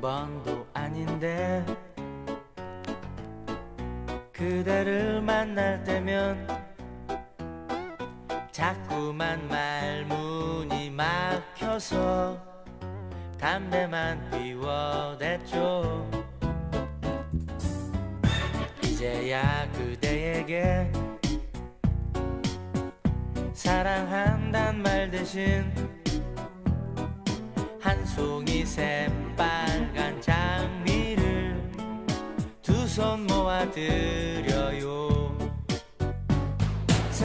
번도 아닌데 그대를 만날 때면 자꾸만 말문이 막혀서 담배만 피워댔죠. 이제야 그대에게 사랑한단 말 대신 한 송이 새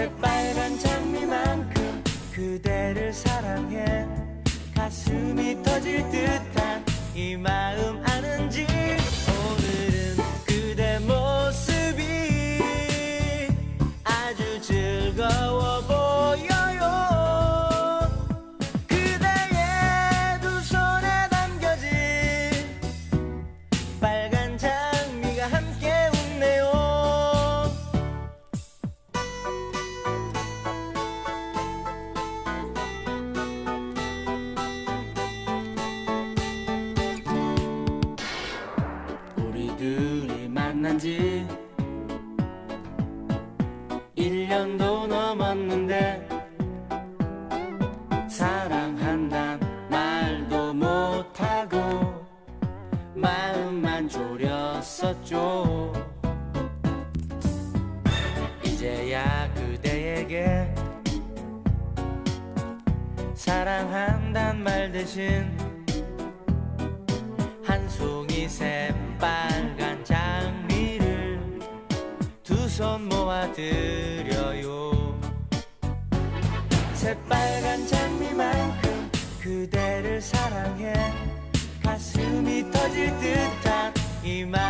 새빨간 장미만큼 그대를 사랑해. 가슴이 터질 듯한 이마 지. 1년도 넘었는데 사랑한단 말도 못하고 마음만 졸였었죠. 이제야 그대에게 사랑한단 말 대신 한 송이 새 손 모아드려요. 새빨간 장미만큼 그대를 사랑해. 가슴이 터질 듯한 이마